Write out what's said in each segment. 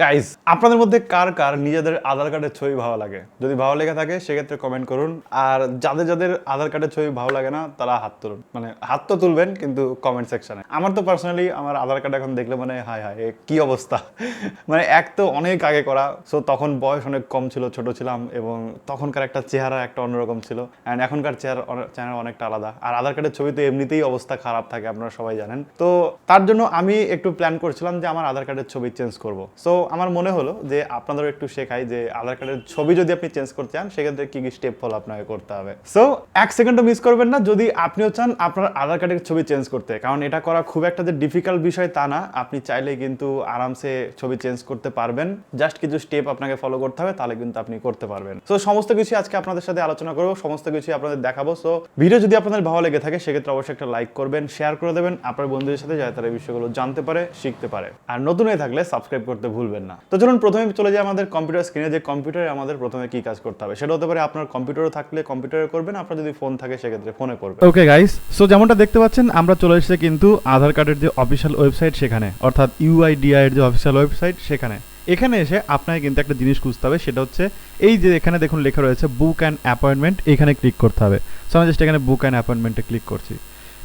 Guys আপনাদের মধ্যে কার কার নিজেদের আধার কার্ডের ছবি ভালো লাগে? যদি ভালো লেগে থাকে, সেক্ষেত্রে কমেন্ট করুন। আর যাদের যাদের আধার কার্ডের ছবি ভালো লাগে না, তারা হাত তুলুন। মানে হাত তো তুলবেন, কিন্তু কমেন্ট সেকশনে আমার তো পার্সোনালি আমার আধার কার্ড এখন দেখলে মানে হায় হায় কি অবস্থা? মানে এক তো অনেক আগে করা সো তখন বয়স অনেক কম ছিল, ছোট ছিলাম, এবং তখনকার একটা চেহারা একটা অন্যরকম ছিল। অ্যান্ড এখনকার চেহারা চেহারা অনেকটা আলাদা। আর আধার কার্ডের ছবি তো এমনিতেই অবস্থা খারাপ থাকে, আপনারা সবাই জানেন। তো তার জন্য আমি একটু প্ল্যান করছিলাম যে আমার আধার কার্ডের ছবি চেঞ্জ করব। সো আমার মনে হলো যে আপনাদেরও একটু শেখাই যে আধার কার্ডের ছবি যদি আপনি চেঞ্জ করতে চান, সেক্ষেত্রে কি কি স্টেপ ফলো আপনাকে করতে হবে। সো এক সেকেন্ডও মিস করবেন না। যদি আপনিও চান আপনার আধার কার্ডের ছবি চেঞ্জ করতে, কারণ এটা করা খুব একটা যে ডিফিকাল্ট বিষয় তা না। আপনি চাইলে কিন্তু আরামসে ছবি চেঞ্জ করতে পারবেন। জাস্ট কিছু স্টেপ আপনাকে ফলো করতে হবে, তাহলে কিন্তু আপনি করতে পারবেন। সো সমস্ত কিছু আজকে আপনাদের সাথে আলোচনা করব, সমস্ত কিছু আপনাদের দেখাবো। সো ভিডিও যদি আপনাদের ভালো লেগে থাকে, সেক্ষেত্রে অবশ্যই একটা লাইক করবেন শেয়ার করে দেবেন। আপনার বন্ধুদের সাথে যাতে তারা এই বিষয়গুলো জানতে পারে, শিখতে পারে। আর নতুন হয়ে থাকলে সাবস্ক্রাইব করতে ভুলবেন না। তো চলুন প্রথমে চলে যাই আমাদের কম্পিউটার স্ক্রিনে যে কম্পিউটারে আমাদের প্রথমে কি কাজ করতে হবে। সেটা হতে পারে আপনার কম্পিউটারও থাকলে কম্পিউটারে করবেন, আপনার যদি ফোন থাকে সেক্ষেত্রে ফোনে করবেন। ওকে গাইস সো যেমনটা দেখতে পাচ্ছেন, আমরা চলে এসেছি কিন্তু আধার কার্ডের যে অফিসিয়াল ওয়েবসাইট সেখানে, অর্থাৎ ইউআইডিআই এর যে অফিসিয়াল ওয়েবসাইট সেখানে। এখানে এসে আপনাকে কিন্তু একটা জিনিস খুঁজতে হবে, সেটা হচ্ছে এই যে এখানে দেখুন লেখা রয়েছে বুক অ্যান্ড অ্যাপয়েন্টমেন্ট এখানে ক্লিক করতে হবে। সো আমি জাস্ট এখানে বুক অ্যান্ড অ্যাপয়েন্টমেন্টে ক্লিক করছি।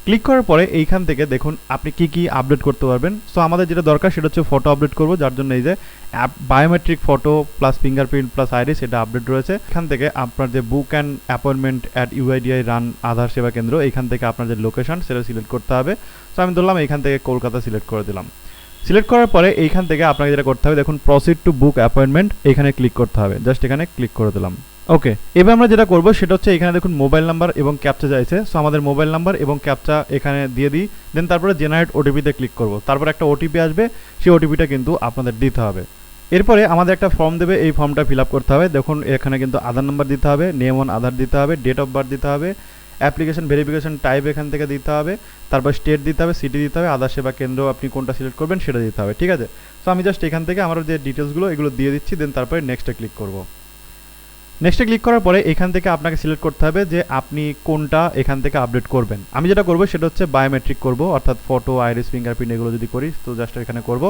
ক্লিক করার পরে এইখান থেকে দেখুন আপনি কি কি আপডেট করতে পারবেন। সো আমাদের যেটা দরকার সেটা হচ্ছে ফটো আপডেট করব, যার জন্য এই যে app biometric photo plus fingerprint plus iris এটা আপডেট রয়েছে। এখান থেকে আপনার যে book and appointment at UIDAI run Aadhaar সেবা কেন্দ্র এখান থেকে আপনার যে লোকেশন সেটা সিলেক্ট করতে হবে। সো আমি ধরলাম এখান থেকে কলকাতা সিলেক্ট করে দিলাম। সিলেক্ট করার পরে এইখান থেকে আপনাকে যেটা করতে হবে, দেখুন প্রসিড টু বুক অ্যাপয়েন্টমেন্ট এখানে ক্লিক করতে হবে। জাস্ট এখানে ক্লিক করে দিলাম। ওকে এবার আমরা যেটা করব সেটা হচ্ছে এখানে দেখুন মোবাইল নাম্বার এবং ক্যাপচা চাইছে সো আমাদের মোবাইল নাম্বার এবং ক্যাপচা এখানে দিয়ে দিই। দেন তারপরে জেনারেট ওটিপিতে ক্লিক করব। তারপর একটা ওটিপি আসবে, সেই ওটিপিটা কিন্তু আপনাদের দিতে হবে। এরপরে আমাদের একটা ফর্ম দেবে, এই ফর্মটা ফিল করতে হবে। দেখুন, এখানে কিন্তু আধার নাম্বার দিতে হবে নেম অন আধার দিতে হবে ডেট অফ বার্থ দিতে হবে অ্যাপ্লিকেশন ভেরিফিকেশন টাইপ এখান থেকে দিতে হবে, তারপর স্টেট দিতে হবে সিটি দিতে হবে, আধার সেবা কেন্দ্র আপনি কোনটা সিলেক্ট করবেন সেটা দিতে হবে, ঠিক আছে? সো আমি জাস্ট এখান থেকে আমার যে ডিটেলসগুলো এগুলো দিয়ে দিচ্ছি দেন তারপরে নেক্সটে ক্লিক করব। নেক্সটে ক্লিক করার পরে এখান থেকে আপনাকে সিলেক্ট করতে হবে যে আপনি কোনটা এখান থেকে আপডেট করবেন। আমি যেটা করব সেটা হচ্ছে বায়োমেট্রিক করব, অর্থাৎ ফটো আইরিস ফিঙ্গারপ্রিন্ট এগুলো যদি করি, তো জাস্ট এখানে করব।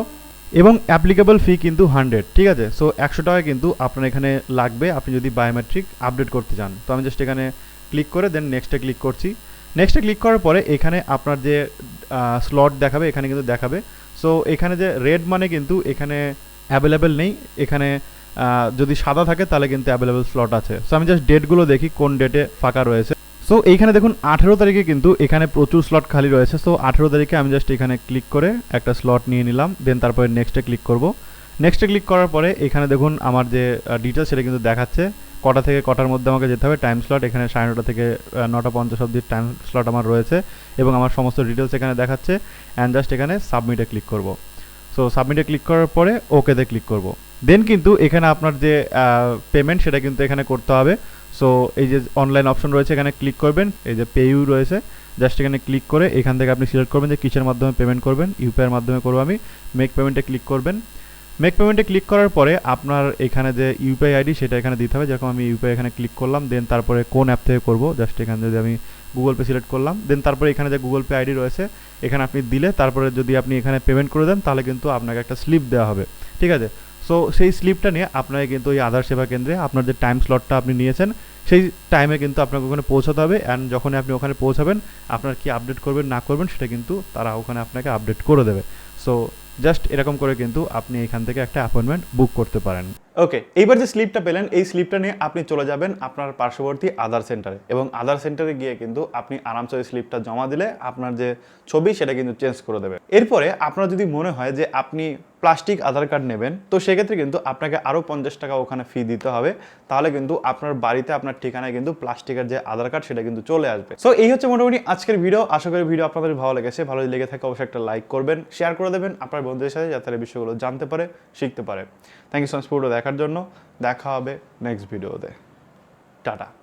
এবং অ্যাপ্লিকেবল ফি কিন্তু হান্ড্রেড ঠিক আছে? সো একশো টাকা কিন্তু আপনার এখানে লাগবে আপনি যদি বায়োমেট্রিক আপডেট করতে চান। তো আমি জাস্ট এখানে ক্লিক করে দেন নেক্সটে ক্লিক করছি। নেক্সটে ক্লিক করার পরে এখানে আপনার যে স্লট দেখাবে, এখানে কিন্তু দেখাবে। সো এখানে যে রেড মানে কিন্তু এখানে অ্যাভেলেবেল নেই। এখানে যদি সাদা থাকে, তাহলে কিন্তু অ্যাভেলেবেল স্লট আছে। সো আমি জাস্ট ডেটগুলো দেখি, কোন ডেটে ফাঁকা রয়েছে। সো এইখানে দেখুন, আঠেরো তারিখে কিন্তু এখানে প্রচুর স্লট খালি রয়েছে। সো আঠেরো তারিখে আমি জাস্ট এখানে ক্লিক করে একটা স্লট নিয়ে নিলাম দেন তারপরে নেক্সটে ক্লিক করব। নেক্সটে ক্লিক করার পরে এখানে দেখুন, আমার যে ডিটেলস সেটা কিন্তু দেখাচ্ছে। কটা থেকে কটার মধ্যে আমাকে যেতে হবে টাইম স্লট এখানে সাড়ে নটা থেকে নটা পঞ্চাশ অব্দি টাইম স্লট আমার রয়েছে এবং আমার সমস্ত ডিটেলস এখানে দেখাচ্ছে। অ্যান্ড জাস্ট এখানে সাবমিটে ক্লিক করব। সো সাবমিটে ক্লিক করার পরে ওকেতে ক্লিক করব। দেন কিন্তু এখানে আপনার যে পেমেন্ট সেটা কিন্তু এখানে করতে হবে। সো এই যে অনলাইন অপশন রয়েছে, এখানে ক্লিক করবেন। এই যে পে ইউ রয়েছে জাস্ট এখানে ক্লিক করে এখান থেকে আপনি সিলেক্ট করবেন যে কিসের মাধ্যমে পেমেন্ট করবেন। ইউপিআইয়ের মাধ্যমে করব আমি। মেক পেমেন্টে ক্লিক করবেন। মেক পেমেন্টে ক্লিক করার পরে আপনার এখানে যে ইউপিআই আইডি সেটা এখানে দিতে হবে। যেরকম আমি ইউপিআই এখানে ক্লিক করলাম দেন তারপরে কোন অ্যাপ থেকে করব জাস্ট এখানে যদি আমি গুগল পে সিলেক্ট করলাম। দেন তারপরে এখানে যে গুগল পে আইডি রয়েছে, এখানে আপনি দিলে তারপরে যদি আপনি এখানে পেমেন্ট করে দেন, তাহলে কিন্তু আপনাকে একটা স্লিপ দেওয়া হবে। ঠিক আছে? সো সেই স্লিপটা নিয়ে আপনাকে কিন্তু ওই আধার সেবা কেন্দ্রে আপনার যে টাইম স্লটটা আপনি নিয়েছেন, সেই টাইমে কিন্তু আপনাকে ওখানে পৌঁছাতে হবে অ্যান্ড যখন আপনি ওখানে পৌঁছাবেন, আপনার কি আপডেট করবেন, না করবেন, সেটা কিন্তু তারা ওখানে আপনাকে আপডেট করে দেবে। সো জাস্ট এরকম করে কিন্তু আপনি এখান থেকে একটা অ্যাপয়েন্টমেন্ট বুক করতে পারেন। ওকে এইবার যে স্লিপটা পেলেন, এই স্লিপটা নিয়ে আপনি চলে যাবেন আপনার পার্শ্ববর্তী আধার সেন্টারে এবং আধার সেন্টারে গিয়ে কিন্তু আপনি আরামসে ওই স্লিপটা জমা দিলে আপনার যে ছবি, সেটা কিন্তু চেঞ্জ করে দেবে। এরপরে আপনার যদি মনে হয় যে আপনি প্লাস্টিক আধার কার্ড নেবেন, তো সেক্ষেত্রে কিন্তু আপনাকে আরও পঞ্চাশ টাকা ওখানে ফি দিতে হবে। তাহলে কিন্তু আপনার বাড়িতে আপনার ঠিকানায় কিন্তু প্লাস্টিকের যে আধার কার্ড সেটা কিন্তু চলে আসবে। সো এই হচ্ছে মোটামুটি আজকের ভিডিও আশা করি ভিডিও আপনাদের ভালো লেগেছে। ভালো লেগে থাকে, অবশ্যই একটা লাইক করবেন শেয়ার করে দেবেন। আপনার বন্ধুদের সাথে যাতে বিষয়গুলো জানতে পারে, শিখতে পারে। থ্যাংক ইউ সো মাচ পুরো দেখার জন্য দেখা হবে নেক্সট ভিডিওতে টাটা।